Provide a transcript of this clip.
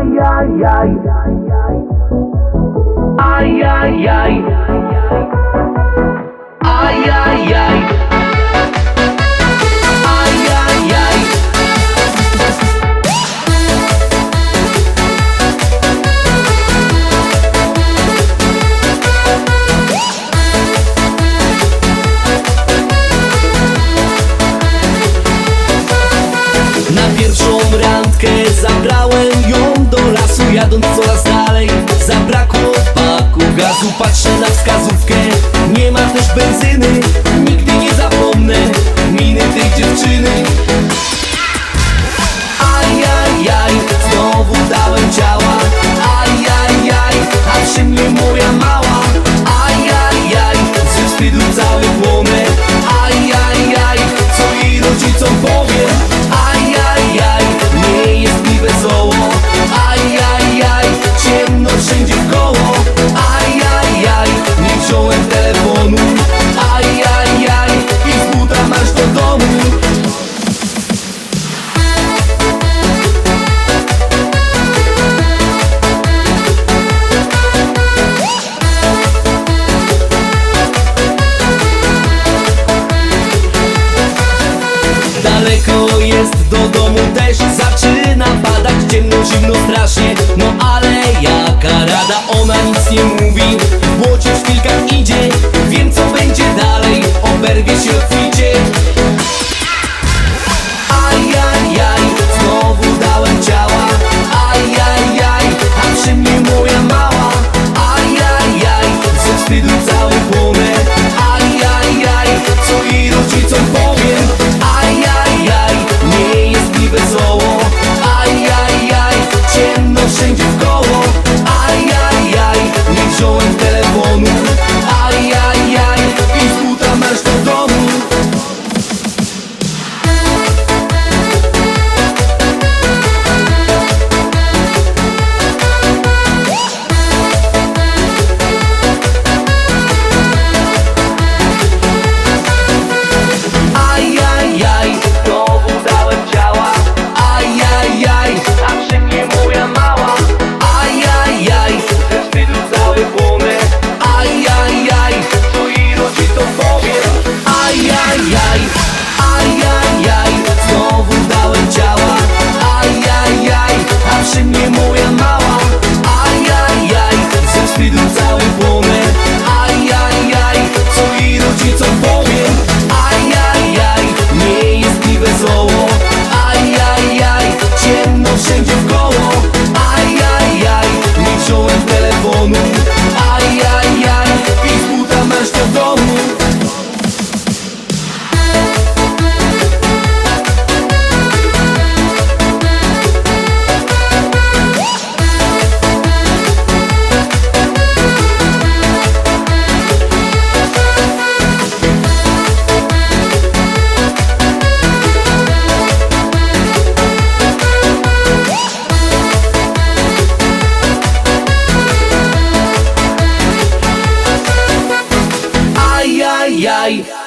Ajajaj. Ajajaj. Ajajaj. Na pierwszą randkę zabrałem gazu Patrzę na wskazówkę, nie ma też benzyny Nigdy nie zapomnę miny tej dziewczyny. Ajajaj, znowu dałem ciała. Ajajaj, a przy mnie moja mała. Ajajaj, ze wstydu cały płonę dancing, you've gone. life.